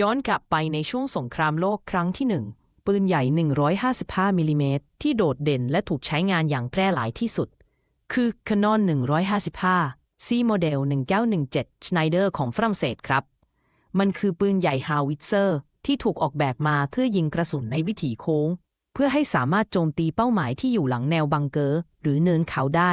ย้อนกลับไปในช่วงสงครามโลกครั้งที่หนึ่งปืนใหญ่ 155 มิลลิเมตรที่โดดเด่นและถูกใช้งานอย่างแพร่หลายที่สุด คือ Canon 155 C โมเดล1917 Schneider ของฝรั่งเศสครับ มันคือปืนใหญ่ฮาวิเซอร์ที่ถูกออกแบบมาเพื่อยิงกระสุนในวิถีโค้ง เพื่อให้สามารถโจมตีเป้าหมายที่อยู่หลังแนวบังเกอร์หรือเนินเขาได้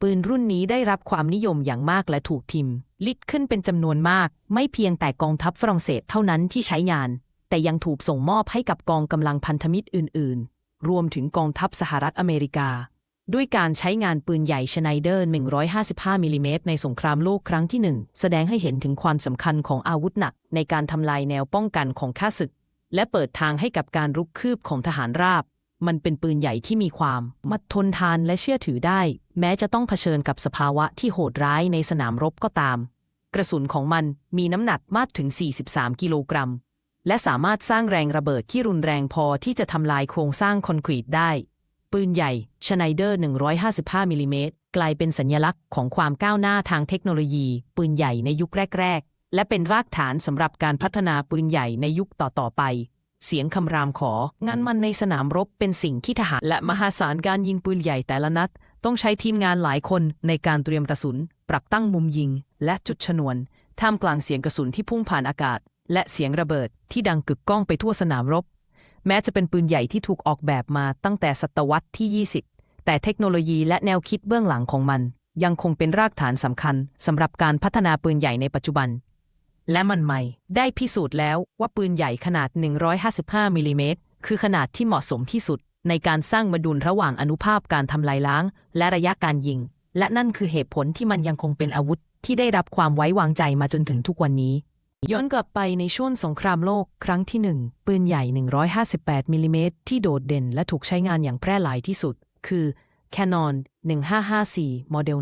ปืนรุ่นนี้ได้รับความนิยมอย่างมากและถูกพิมพ์ ลิดขึ้นเป็นจำนวนมาก ไม่เพียงแต่กองทัพฝรั่งเศสเท่านั้นที่ใช้งาน แต่ยังถูกส่งมอบให้กับกองกำลังพันธมิตรอื่น ๆ รวมถึงกองทัพสหรัฐอเมริกา ด้วยการใช้งานปืนใหญ่ชไนเดอร์ 155มิลลิเมตรในสงครามโลกครั้งที่หนึ่งแสดงให้เห็นถึงความสำคัญของอาวุธหนัก ในการทำลายแนวป้องกันของข้าศึก และเปิดทางให้กับการรุกคืบของทหารราบ มันเป็นปืนใหญ่ที่มีความมัดทนทานและเชื่อถือได้ แม้จะต้องเผชิญกับสภาวะที่โหดร้ายในสนามรบก็ตาม กระสุนของมันมีน้ำหนักมากถึง 43 กิโลกรัม และสามารถสร้างแรงระเบิดที่รุนแรงพอที่จะทำลายโครงสร้างคอนกรีตได้ ปืนใหญ่ชไนเดอร์ 155มิลลิเมตรกลายเป็นสัญลักษณ์ของความก้าวหน้าทางเทคโนโลยี ปืนใหญ่ในยุคแรก ๆ และเป็นรากฐานสำหรับการพัฒนาปืนใหญ่ในยุคต่อๆไป เสียงคำรามของานมันในสนามรบเป็นสิ่งที่ทหารและมหาศาลการยิงปืนใหญ่แต่ละนัด ต้องใช้ทีมงานหลายคนในการเตรียมกระสุน ปรับตั้งมุมยิง และจุดชนวน ท่ามกลางเสียงกระสุนที่พุ่งผ่านอากาศ และเสียงระเบิดที่ดังกึกก้องไปทั่วสนามรบ แม้จะเป็นปืนใหญ่ที่ถูกออกแบบมาตั้งแต่ศตวรรษที่ 20 แต่เทคโนโลยีและแนวคิดเบื้องหลังของมัน ยังคงเป็นรากฐานสำคัญสำหรับการพัฒนาปืนใหญ่ในปัจจุบัน และมันใหม่ ได้พิสูจน์แล้วว่าปืนใหญ่ขนาด 155มิลลิเมตรคือขนาดที่เหมาะสมที่สุด ในการสร้างมาดุลระหว่างอนุภาพการทำลายล้าง และระยะการยิง และนั่นคือเหตุผลที่มันยังคงเป็นอาวุธ ที่ได้รับความไว้วางใจมาจนถึงทุกวันนี้ ย้อนกลับไปในช่วงสงครามโลกครั้งที่หนึ่งปืนใหญ่ 158มิลลิเมตรที่โดดเด่นและถูกใช้งานอย่างแพร่หลายที่สุด คือ Canon 1554 โมเดล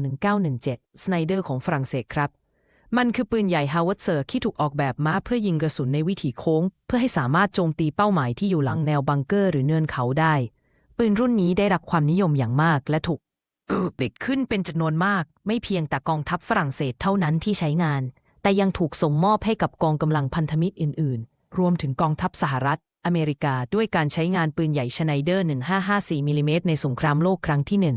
1917 Snyder ของฝรั่งเศสครับ มันคือปืนใหญ่ฮาวเซอร์ที่ถูกออกแบบมาเพื่อยิงกระสุนในวิถีโค้ง เพื่อให้สามารถโจมตีเป้าหมายที่อยู่หลังแนวบังเกอร์หรือเนินเขาได้ ปืนรุ่นนี้ได้รับความนิยมอย่างมากและถูกผลิตขึ้นเป็นจำนวนมาก ไม่เพียงแต่กองทัพฝรั่งเศสเท่านั้นที่ใช้งาน แต่ยังถูกส่งมอบให้กับกองกำลังพันธมิตรอื่น ๆ รวมถึงกองทัพสหรัฐ อเมริกาด้วยการใช้งานปืนใหญ่ชไนเดอร์ 1554มิลลิเมตรในสงครามโลกครั้งที่หนึ่ง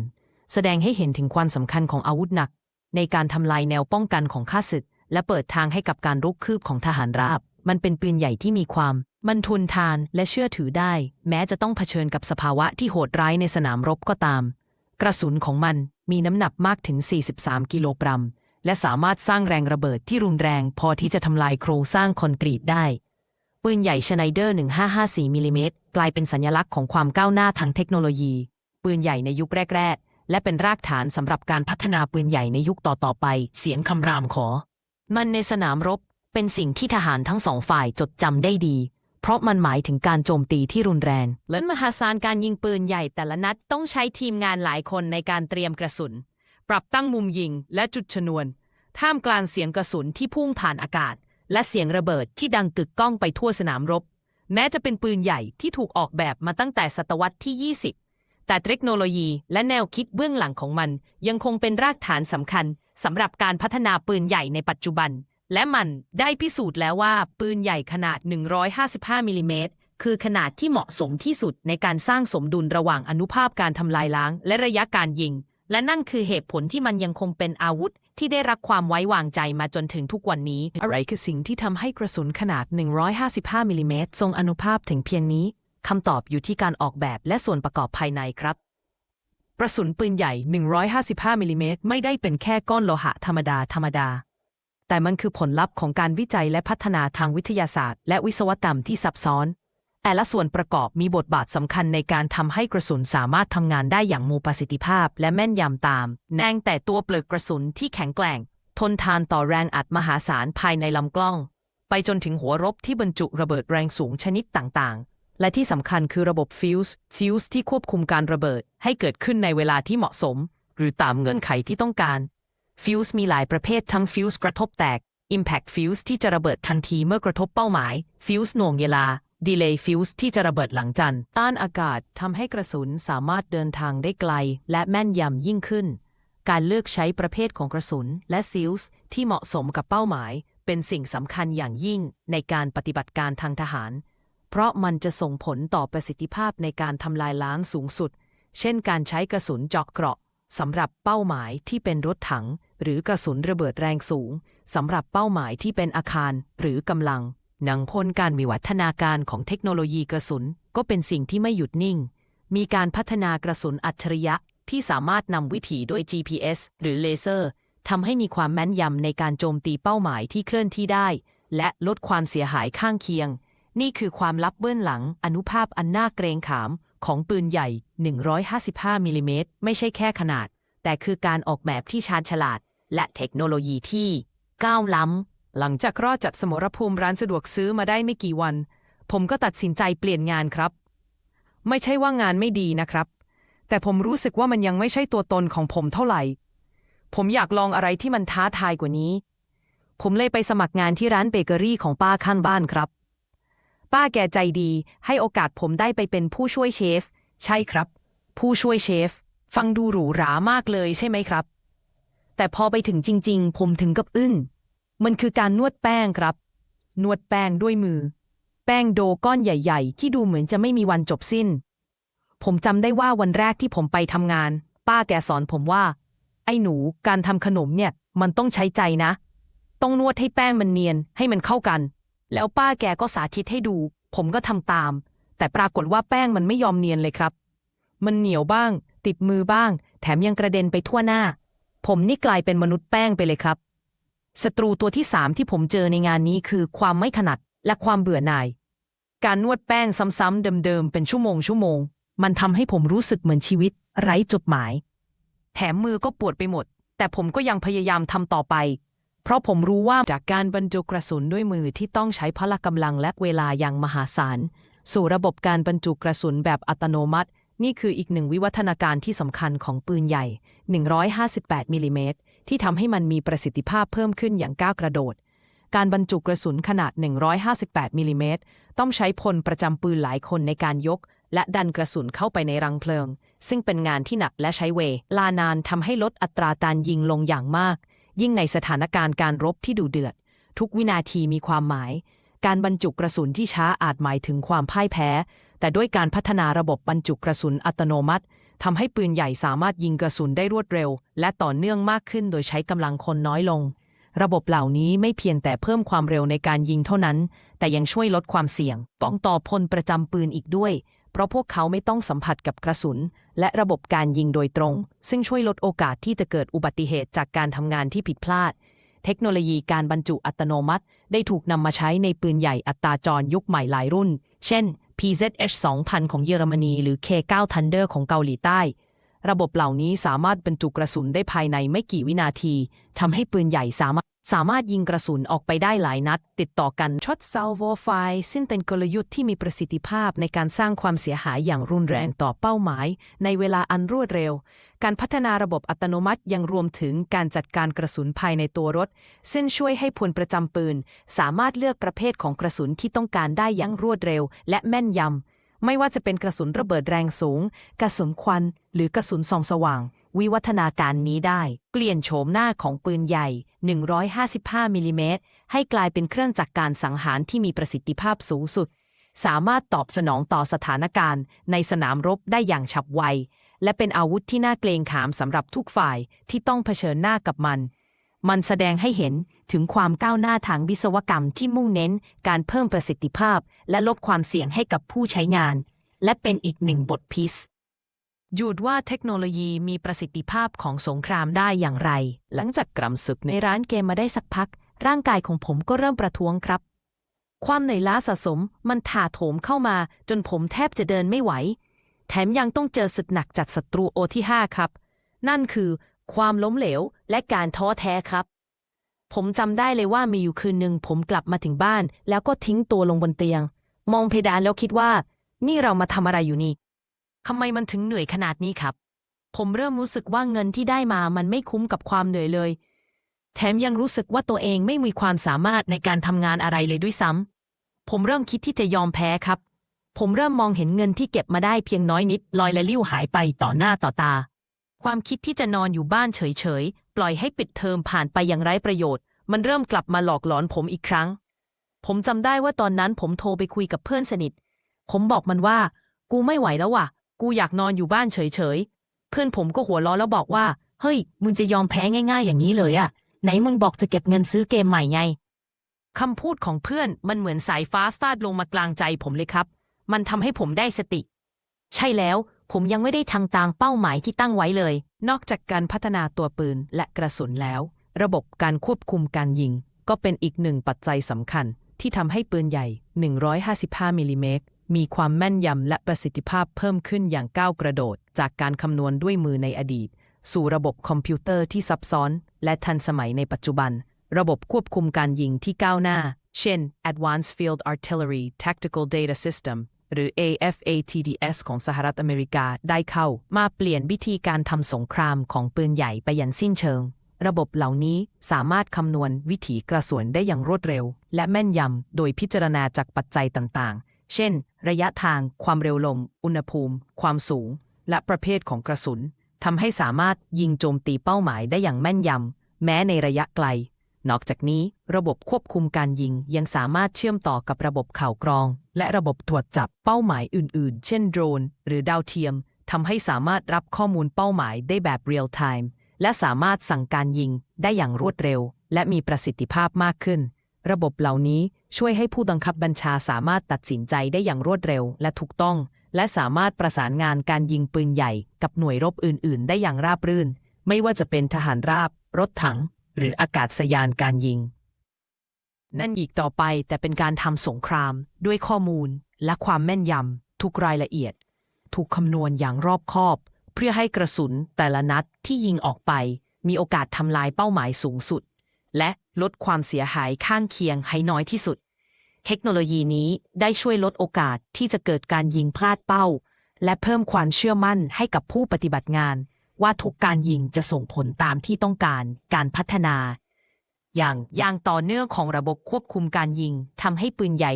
แสดงให้เห็นถึงความสำคัญของอาวุธหนัก ในการทำลายแนวป้องกันของข้าศึก และเปิดทางให้กับการรุกคืบของทหารราบ มันเป็นปืนใหญ่ที่มีความ มันทุนทานและเชื่อถือได้ แม้จะต้องเผชิญกับสภาวะที่โหดร้ายในสนามรบก็ตาม กระสุนของมันมีน้ำหนักมากถึง 43 กิโลกรัม และสามารถสร้างแรงระเบิดที่รุนแรง พอที่จะทำลายโครงสร้างคอนกรีตได้ปืนใหญ่ชไนเดอร์ 1554มิลลิเมตรกลายเป็นสัญลักษณ์ของความก้าวหน้าทางเทคโนโลยี ปืนใหญ่ในยุคแรก ๆ และเป็นรากฐานสำหรับการพัฒนาปืนใหญ่ในยุคต่อๆไป เสียงคำรามขอ มันในสนามรบเป็นสิ่งที่ทหารทั้งสองฝ่ายจดจำได้ดี เพราะมันหมายถึงการโจมตีที่รุนแรง และมหาศาลการยิงปืนใหญ่แต่ละนัดต้องใช้ทีมงานหลายคนในการเตรียมกระสุน ปรับตั้งมุมยิงและจุดชนวน ท่ามกลางเสียงกระสุนที่พุ่งผ่านอากาศ และเสียงระเบิดที่ดังกึกก้องไปทั่วสนามรบ แม้จะเป็นปืนใหญ่ที่ถูกออกแบบมาตั้งแต่ศตวรรษที่ 20 แต่เทคโนโลยีและแนวคิดเบื้องหลังของมัน ยังคงเป็นรากฐานสำคัญสำหรับการพัฒนาปืนใหญ่ในปัจจุบัน และมันได้พิสูจน์แล้วว่าปืนใหญ่ขนาด 155มิลลิเมตรคือขนาดที่เหมาะสมที่สุดในการสร้างสมดุลระหว่างอนุภาพการทำลายล้าง และระยะการยิง และนั่นคือเหตุผลที่มันยังคงเป็นอาวุธ ที่ได้รับความไว้วางใจมาจนถึงทุกวันนี้ อะไรคือสิ่งที่ทำให้กระสุนขนาด 155มิลลิเมตรทรงอนุภาพถึงเพียงนี้ คำตอบอยู่ที่การออกแบบและส่วนประกอบภายในครับ กระสุนปืนใหญ่ 155มิลลิเมตรไม่ได้เป็นแค่ก้อนโลหะธรรมดาธรรมดา แต่มันคือผลลัพธ์ของการวิจัยและพัฒนาทางวิทยาศาสตร์ และวิศวกรรมที่ซับซ้อน แต่ละส่วนประกอบมีบทบาทสำคัญในการทำให้กระสุนสามารถทำงานได้อย่างมีประสิทธิภาพ และแม่นยำตามแนงแต่ตัวเปลือกกระสุนที่แข็งแกร่ง ทนทานต่อแรงอัดมหาศาลภายในลำกล้อง ไปจนถึงหัวรบที่บรรจุระเบิดแรงสูงชนิดต่าง และที่สำคัญคือระบบฟิวส์ฟิวส์ที่ควบคุมการระเบิด ให้เกิดขึ้นในเวลาที่เหมาะสม หรือตามเงื่อนไขที่ต้องการฟิวส์มีหลายประเภททั้งฟิวส์กระทบแตก Impact Fuse ที่จะระเบิดทันทีเมื่อกระทบเป้าหมาย Fuse หน่วงเวลา Delay Fuse ที่จะระเบิดหลังจันต้านอากาศทำให้กระสุนสามารถเดินทางได้ไกล และแม่นยำยิ่งขึ้น การเลือกใช้ประเภทของกระสุนและ Fuse ที่เหมาะสมกับเป้าหมาย เป็นสิ่งสำคัญอย่างยิ่งในการปฏิบัติการทางทหาร เพราะมันจะส่งผลต่อประสิทธิภาพในการทำลายล้างสูงสุด เช่นการใช้กระสุนเจาะเกราะสำหรับเป้าหมายที่เป็นรถถัง หรือกระสุนระเบิดแรงสูงสำหรับเป้าหมายที่เป็นอาคารหรือกำลัง หนังพ้นการวิวัฒนาการของเทคโนโลยีกระสุนก็เป็นสิ่งที่ไม่หยุดนิ่ง มีการพัฒนากระสุนอัจฉริยะที่สามารถนำวิถีด้วย GPS หรือเลเซอร์ทำให้มีความแม่นยำในการโจมตีเป้าหมายที่เคลื่อนที่ได้ และลดความเสียหายข้างเคียง นี่คือความลับเบื้องหลังอนุภาพอันน่าเกรงขามของปืนใหญ่ 155 มิลลิเมตรไม่ใช่แค่ขนาด แต่คือการออกแบบที่ชาญฉลาด และเทคโนโลยีที่ ก้าวล้ำ หลังจากรอดจากสมรภูมิร้านสะดวกซื้อมาได้ไม่กี่วัน ผมก็ตัดสินใจเปลี่ยนงานครับ ไม่ใช่ว่างานไม่ดีนะครับ แต่ผมรู้สึกว่ามันยังไม่ใช่ตัวตนของผมเท่าไหร่ ผมอยากลองอะไรที่มันท้าทายกว่านี้ ผมเลยไปสมัครงานที่ร้านเบเกอรี่ของป้าข้างบ้านครับ ป้าแกใจดี ให้โอกาสผมได้ไปเป็นผู้ช่วยเชฟ ใช่ครับ ผู้ช่วยเชฟ ฟังดูหรูหรามากเลยใช่ไหมครับ แต่พอไปถึงจริง ๆ ผมถึงกับอึ้ง มันคือการนวดแป้งครับ นวดแป้งด้วยมือ แป้งโดก้อนใหญ่ ๆ ที่ดูเหมือนจะไม่มีวันจบสิ้น ผมจำได้ว่าวันแรกที่ผมไปทำงาน ป้าแกสอนผมว่า ไอ้หนูการทำขนมเนี่ย มันต้องใช้ใจนะ ต้องนวดให้แป้งมันเนียนให้มันเข้ากัน แล้วป้าแกก็สาธิตให้ดู ผมก็ทำตาม แต่ปรากฏว่าแป้งมันไม่ยอมเนียนเลยครับ มันเหนียวบ้าง ติดมือบ้าง แถมยังกระเด็นไปทั่วหน้า ผมนี่กลายเป็นมนุษย์แป้งไปเลยครับศัตรูตัวที่สามที่ผมเจอในงานนี้คือความไม่ถนัดและความเบื่อหน่าย การนวดแป้งซ้ำๆเดิมๆเป็นชั่วโมงชั่วโมง มันทำให้ผมรู้สึกเหมือนชีวิต ไร้จุดหมาย แถมมือก็ปวดไปหมด แต่ผมก็ยังพยายามทำต่อไป เพราะผมรู้ว่าจากการบรรจุกระสุนด้วยมือที่ต้องใช้พละกำลังและเวลาอย่างมหาศาล สู่ระบบการบรรจุกระสุนแบบอัตโนมัติ นี่คืออีกหนึ่งวิวัฒนาการที่สำคัญของปืนใหญ่ 158มิลลิเมตรที่ทำให้มันมีประสิทธิภาพเพิ่มขึ้นอย่างก้าวกระโดด การบรรจุกระสุนขนาด 158มิลลิเมตรต้องใช้พลประจำปืนหลายคนในการยก และดันกระสุนเข้าไปในรังเพลิง ซึ่งเป็นงานที่หนักและใช้เวลานานทำให้ลดอัตราการยิงลงอย่างมาก ยิ่งในสถานการณ์การรบที่ดุเดือด ทุกวินาทีมีความหมาย การบรรจุกระสุนที่ช้าอาจหมายถึงความพ่ายแพ้ แต่ด้วยการพัฒนาระบบบรรจุกระสุนอัตโนมัติทำให้ปืนใหญ่สามารถยิงกระสุนได้รวดเร็ว และต่อเนื่องมากขึ้นโดยใช้กำลังคนน้อยลง ระบบเหล่านี้ไม่เพียงแต่เพิ่มความเร็วในการยิงเท่านั้น แต่ยังช่วยลดความเสี่ยงป้องต่อพลประจำปืนอีกด้วย เพราะพวกเขาไม่ต้องสัมผัสกับกระสุน และระบบการยิงโดยตรง ซึ่งช่วยลดโอกาสที่จะเกิดอุบัติเหตุจากการทำงานที่ผิดพลาด เทคโนโลยีการบรรจุอัตโนมัติ ได้ถูกนำมาใช้ในปืนใหญ่อัตราจรยุคใหม่หลายรุ่น เช่น PZH 2000 ของเยอรมนี หรือ K9 Thunder ของเกาหลีใต้ ระบบเหล่านี้สามารถบรรจุกระสุนได้ภายในไม่กี่วินาทีทำให้ปืนใหญ่สามารถ สามารถยิงกระสุนออกไปได้หลายนัด ติดต่อกันช็อตซ a ลโวไฟซึ่งเป็นกลยุทธ์ที่มีประสิทธิภาพในการสร้างความเสียหายอย่างรุนแรงต่อเป้าหมาย ในเวลาอันรวดเร็ว การพัฒนาระบบอัตโนมัติยังรวมถึงการจัดการกระสุนภายในตัวรถ ซึ่งช่วยให้พลประจำปืน สามารถเลือกประเภทของกระสุนที่ต้องการได้อย่างรวดเร็ว และแม่นยำไม่ว่าจะเป็นกระสุนระเบิดแรงสูง กระสุนควัน หรือกระสุนส่องสว่าง วิวัฒนาการนี้ได้ เปลี่ยนโฉมหน้าของปืนใหญ่ 155 มิลลิเมตร ให้กลายเป็นเครื่องจักรการสังหารที่มีประสิทธิภาพสูงสุด สามารถตอบสนองต่อสถานการณ์ ในสนามรบได้อย่างฉับไว และเป็นอาวุธที่น่าเกรงขามสำหรับทุกฝ่ายที่ต้องเผชิญหน้ากับมัน มันแสดงให้เห็นถึงความก้าวหน้าทางวิศวกรรมที่มุ่งเน้น การเพิ่มประสิทธิภาพ และลดความเสี่ยงให้กับผู้ใช้งาน และเป็นอีกหนึ่งบทพิส หยุดว่าเทคโนโลยีมีประสิทธิภาพของสงครามได้อย่างไร หลังจากกรำศึกในร้านเกมมาได้สักพัก ร่างกายของผมก็เริ่มประท้วงครับ ความเหนื่อยล้าสะสมมันถาโถมเข้ามา จนผมแทบจะเดินไม่ไหว แถมยังต้องเจอศึกหนักจากศัตรูโอที่ 5 ครับ นั่นคือ ความล้มเหลวและการท้อแท้ครับ ผมจำได้เลยว่ามีอยู่คืนหนึ่งผมกลับมาถึงบ้าน แล้วก็ทิ้งตัวลงบนเตียง มองเพดานแล้วคิดว่า นี่เรามาทำอะไรอยู่นี่ ทำไมมันถึงเหนื่อยขนาดนี้ครับ ผมเริ่มรู้สึกว่าเงินที่ได้มามันไม่คุ้มกับความเหนื่อยเลย แถมยังรู้สึกว่าตัวเองไม่มีความสามารถในการทำงานอะไรเลยด้วยซ้ำ ผมเริ่มคิดที่จะยอมแพ้ครับ ผมเริ่มมองเห็นเงินที่เก็บมาได้เพียงน้อยนิด ลอยและลิ้วหายไปต่อหน้าต่อตา ความคิดที่จะนอนอยู่บ้านเฉยๆ ปล่อยให้ปิดเทอมผ่านไปอย่างไร้ประโยชน์ มันเริ่มกลับมาหลอกหลอนผมอีกครั้ง ผมจำได้ว่าตอนนั้นผมโทรไปคุยกับเพื่อนสนิท ผมบอกมันว่า กูไม่ไหวแล้วว่ะ กูอยากนอนอยู่บ้านเฉยๆ เพื่อนผมก็หัวล้อแล้วบอกว่า เฮ้ย มึงจะยอมแพ้ง่ายๆ อย่างนี้เลยอะไหนมึงบอกจะเก็บเงินซื้อเกมใหม่ไงคำพูดของเพื่อนมันเหมือนสายฟ้าฟาดลงมากลางใจผมเลยครับ มันทำให้ผมได้สติ ใช่แล้ว ผมยังไม่ได้ทำตามเป้าหมายที่ตั้งไว้เลย นอกจากการพัฒนาตัวปืนและกระสุนแล้ว ระบบการควบคุมการยิง ก็เป็นอีกหนึ่งปัจจัยสำคัญ ที่ทำให้ปืนใหญ่ 155มิลลิเมตร มีความแม่นยำและประสิทธิภาพเพิ่มขึ้นอย่างก้าวกระโดด จากการคำนวณด้วยมือในอดีต สู่ระบบคอมพิวเตอร์ที่ซับซ้อน และทันสมัยในปัจจุบัน ระบบควบคุมการยิงที่ก้าวหน้า เช่น Advanced Field Artillery Tactical Data System หรือ AFATDS ของสหรัฐอเมริกาได้เข้า มาเปลี่ยนวิธีการทำสงครามของปืนใหญ่ไปอย่างสิ้นเชิง ระบบเหล่านี้สามารถคำนวณวิถีกระสุนได้อย่างรวดเร็ว และแม่นยำโดยพิจารณาจากปัจจัยต่างๆ เช่น ระยะทาง ความเร็วลม อุณหภูมิ ความสูง และประเภทของกระสุนทำให้สามารถยิงโจมตีเป้าหมายได้อย่างแม่นยำ แม้ในระยะไกล นอกจากนี้ ระบบควบคุมการยิงยังสามารถเชื่อมต่อกับระบบข่าวกรอง และระบบตรวจจับเป้าหมายอื่น ๆ เช่นโดรน หรือดาวเทียมทำให้สามารถรับข้อมูลเป้าหมายได้แบบเรียลไทม์และสามารถสั่งการยิงได้อย่างรวดเร็ว และมีประสิทธิภาพมากขึ้น ระบบเหล่านี้ช่วยให้ผู้บังคับบัญชาสามารถตัดสินใจได้อย่างรวดเร็วและถูกต้อง และสามารถประสานงานการยิงปืนใหญ่กับหน่วยรบอื่น ๆ ได้อย่างราบรื่น ไม่ว่าจะเป็นทหารราบ รถถัง หรืออากาศยานการยิง นั่นอีกต่อไปแต่เป็นการทำสงคราม ด้วยข้อมูล และความแม่นยำทุกรายละเอียด ถูกคำนวณอย่างรอบคอบ เพื่อให้กระสุนแต่ละนัดที่ยิงออกไป มีโอกาสทำลายเป้าหมายสูงสุด และลดความเสียหายข้างเคียงให้น้อยที่สุด เทคโนโลยีนี้ได้ช่วยลดโอกาสที่จะเกิดการยิงพลาดเป้า และเพิ่มความเชื่อมั่นให้กับผู้ปฏิบัติงาน ว่าทุกการยิงจะส่งผลตามที่ต้องการการพัฒนา อย่างอย่างต่อเนื่องของระบบควบคุมการยิงทำให้ปืนใหญ่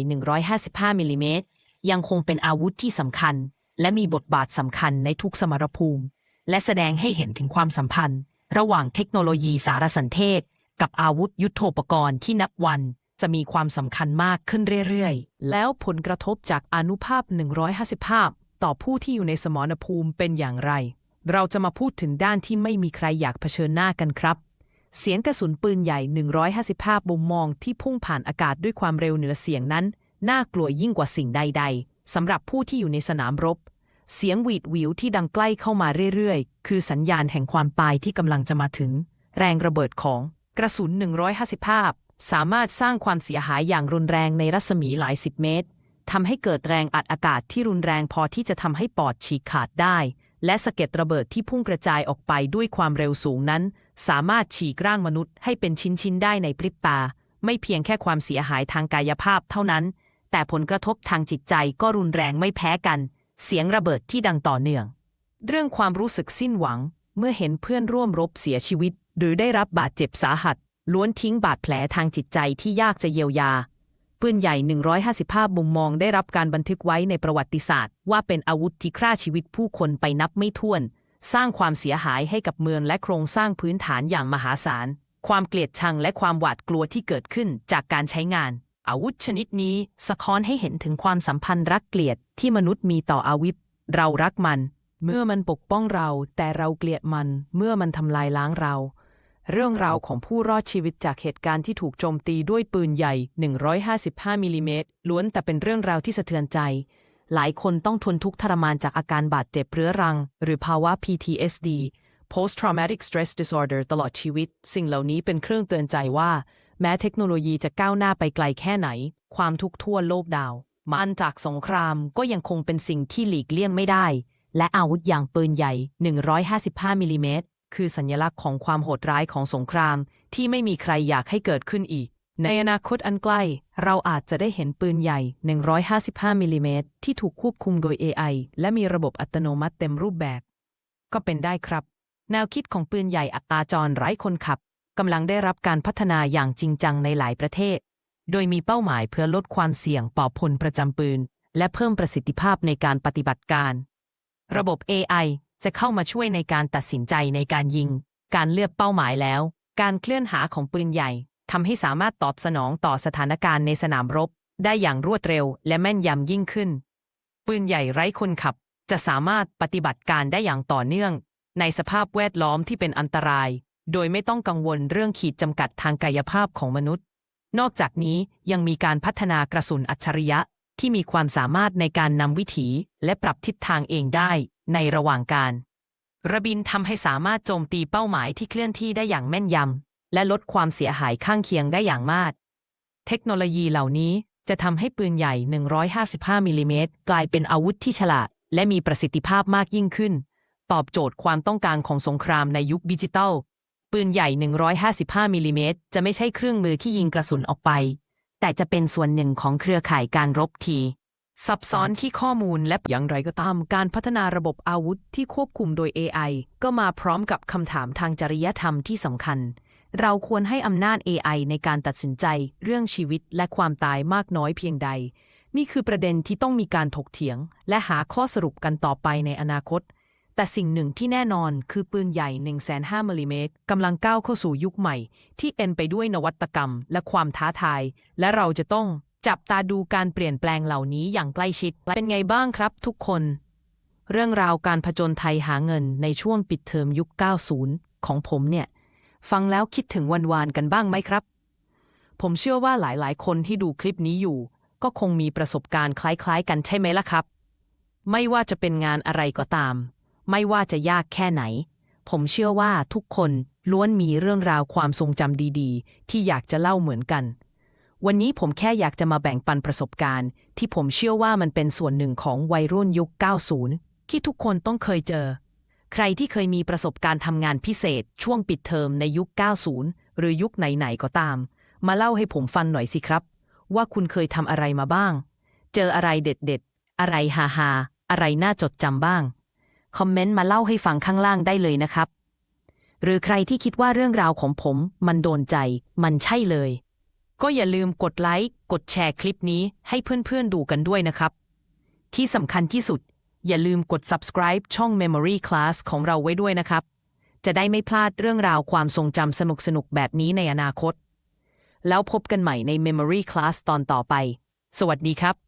155มิลลิเมตรยังคงเป็นอาวุธที่สำคัญ และมีบทบาทสำคัญในทุกสมรภูมิ และแสดงให้เห็นถึงความสัมพันธ์ ระหว่างเทคโนโลยีสารสนเทศ กับอาวุธยุโทโธปกรณ์ที่นับวันจะมีความสำคัญมากขึ้นเรื่อยๆ แล้วผลกระทบจากอนุภาพ 155 ต่อผู้ที่อยู่ในสมรภูมิเป็นอย่างไร เราจะมาพูดถึงด้านที่ไม่มีใครอยากเผชิญหน้ากันครับ เสียงกระสุนปืนใหญ่ 155บุมมองที่พุ่งผ่านอากาศด้วยความเร็วเหนือเสียงนั้น น่ากลัวยิ่งกว่าสิ่งใด ๆสำหรับผู้ที่อยู่ในสนามรบ เสียงหวีดหวิวที่ดังใกล้เข้ามาเรื่อยๆ คือสัญญาณแห่งความตายที่กำลังจะมาถึง แรงระเบิดของ กระสุน 155สามารถสร้างความเสียหายอย่างรุนแรงในรัศมีหลายสิบเมตรทำให้เกิดแรงอัดอากาศที่รุนแรงพอที่จะทำให้ปอดฉีกขาดได้ และสะเก็ดระเบิดที่พุ่งกระจายออกไปด้วยความเร็วสูงนั้น สามารถฉีกร่างมนุษย์ให้เป็นชิ้นๆได้ในพริบตา ไม่เพียงแค่ความเสียหายทางกายภาพเท่านั้น แต่ผลกระทบทางจิตใจก็รุนแรงไม่แพ้กัน เสียงระเบิดที่ดังต่อเนื่อง เรื่องความรู้สึกสิ้นหวัง เมื่อเห็นเพื่อนร่วมรบเสียชีวิต หรือได้รับบาดเจ็บสาหัส ล้วนทิ้งบาดแผลทางจิตใจที่ยากจะเยียวยา ปืนใหญ่ 155 มุมมองได้รับการบันทึกไว้ในประวัติศาสตร์ ว่าเป็นอาวุธที่ฆ่าชีวิตผู้คนไปนับไม่ถ้วน สร้างความเสียหายให้กับเมืองและโครงสร้างพื้นฐานอย่างมหาศาล ความเกลียดชังและความหวาดกลัวที่เกิดขึ้นจากการใช้งาน อาวุธชนิดนี้สะท้อนให้เห็นถึงความสัมพันธ์รักเกลียดที่มนุษย์มีต่ออาวุธเรารักมัน เมื่อมันปกป้องเรา แต่เราเกลียดมัน เมื่อมันทำลายล้างเรา เรื่องราวของผู้รอดชีวิตจากเหตุการณ์ที่ถูกโจมตีด้วยปืนใหญ่ 155 มิลลิเมตรล้วนแต่เป็นเรื่องราวที่สะเทือนใจ หลายคนต้องทนทุกข์ทรมานจากอาการบาดเจ็บเรื้อรัง หรือภาวะ PTSD Post Traumatic Stress Disorder ตลอดชีวิต สิ่งเหล่านี้เป็นเครื่องเตือนใจว่า แม้เทคโนโลยีจะก้าวหน้าไปไกลแค่ไหน ความทุกข์ทั่วโลกดาวมันจากสงครามก็ยังคงเป็นสิ่งที่หลีกเลี่ยงไม่ได้ และอาวุธอย่างปืนใหญ่ 155มิลลิเมตร คือสัญลักษณ์ของความโหดร้ายของสงครามที่ไม่มีใครอยากให้เกิดขึ้นอีก ในอนาคตอันใกล้ เราอาจจะได้เห็นปืนใหญ่ 155 มิลลิเมตรที่ถูกควบคุมโดย AI และมีระบบอัตโนมัติเต็มรูปแบบ ก็เป็นได้ครับ แนวคิดของปืนใหญ่อัตราจรไร้คนขับกำลังได้รับการพัฒนาอย่างจริงจังในหลายประเทศ โดยมีเป้าหมายเพื่อลดความเสี่ยงต่อพลประจำปืน และเพิ่มประสิทธิภาพในการปฏิบัติการ ระบบ AI จะเข้ามาช่วยในการตัดสินใจในการยิง การเลือกเป้าหมายแล้ว การเคลื่อนหาของปืนใหญ่ทำให้สามารถตอบสนองต่อสถานการณ์ในสนามรบ ได้อย่างรวดเร็วและแม่นยำยิ่งขึ้น ปืนใหญ่ไร้คนขับ จะสามารถปฏิบัติการได้อย่างต่อเนื่อง ในสภาพแวดล้อมที่เป็นอันตราย โดยไม่ต้องกังวลเรื่องขีดจำกัดทางกายภาพของมนุษย์ นอกจากนี้ยังมีการพัฒนากระสุนอัจฉริยะที่มีความสามารถในการนำวิถีและปรับทิศทางเองได้ ในระหว่างการ ระบินทำให้สามารถโจมตีเป้าหมายที่เคลื่อนที่ได้อย่างแม่นยำ และลดความเสียหายข้างเคียงได้อย่างมาก เทคโนโลยีเหล่านี้จะทำให้ปืนใหญ่ 155มิลลิเมตรกลายเป็นอาวุธที่ฉลาด และมีประสิทธิภาพมากยิ่งขึ้น ตอบโจทย์ความต้องการของสงครามในยุคดิจิทัลปืนใหญ่ 155มิลลิเมตรจะไม่ใช่เครื่องมือที่ยิงกระสุนออกไป แต่จะเป็นส่วนหนึ่งของเครือข่ายการรบที ซับซ้อนที่ข้อมูลและอย่างไรก็ตาม การพัฒนาระบบอาวุธที่ควบคุมโดย AI ก็มาพร้อมกับคำถามทางจริยธรรมที่สำคัญ เราควรให้อำนาจ AI ในการตัดสินใจเรื่องชีวิตและความตายมากน้อยเพียงใด นี่คือประเด็นที่ต้องมีการถกเถียง และหาข้อสรุปกันต่อไปในอนาคต แต่สิ่งหนึ่งที่แน่นอนคือปืนใหญ่ 1,500มิลลิเมตรกำลังก้าวเข้าสู่ยุคใหม่ ที่เต็มไปด้วยนวัตกรรม และความท้าทาย และเราจะต้อง จับตาดูการเปลี่ยนแปลงเหล่านี้อย่างใกล้ชิด เป็นไงบ้างครับทุกคน เรื่องราวการผจญไทยหาเงินในช่วงปิดเทอมยุค 90 ของผมเนี่ย ฟังแล้วคิดถึงวันวานกันบ้างไหมครับ ผมเชื่อว่าหลายๆ คนที่ดูคลิปนี้อยู่ ก็คงมีประสบการณ์คล้าย ๆ กันใช่ไหมล่ะครับ ไม่ว่าจะเป็นงานอะไรก็ตาม ไม่ว่าจะยากแค่ไหน ผมเชื่อว่าทุกคนล้วนมีเรื่องราวความทรงจำดี ๆ ที่อยากจะเล่าเหมือนกัน วันนี้ผมแค่อยากจะมาแบ่งปันประสบการณ์ ที่ผมเชื่อว่ามันเป็นส่วนหนึ่งของวัยรุ่นยุค 90 ที่ทุกคนต้องเคยเจอ ใครที่เคยมีประสบการณ์ทำงานพิเศษ ช่วงปิดเทอมในยุค 90 หรือยุคไหนๆก็ตาม มาเล่าให้ผมฟังหน่อยสิครับ ว่าคุณเคยทำอะไรมาบ้าง เจออะไรเด็ดๆ อะไรฮาฮาๆอะไรน่าจดจำบ้าง คอมเมนต์มาเล่าให้ฟังข้างล่างได้เลยนะครับ หรือใครที่คิดว่าเรื่องราวของผม มันโดนใจ มันใช่เลย ก็อย่าลืมกดไลค์ กดแชร์คลิปนี้ให้เพื่อนๆดูกันด้วยนะครับ ที่สำคัญที่สุด อย่าลืมกด subscribe ช่อง Memory Class ของเราไว้ด้วยนะครับ จะได้ไม่พลาดเรื่องราวความทรงจำสนุกๆแบบนี้ในอนาคต แล้วพบกันใหม่ใน Memory Class ตอนต่อไป สวัสดีครับ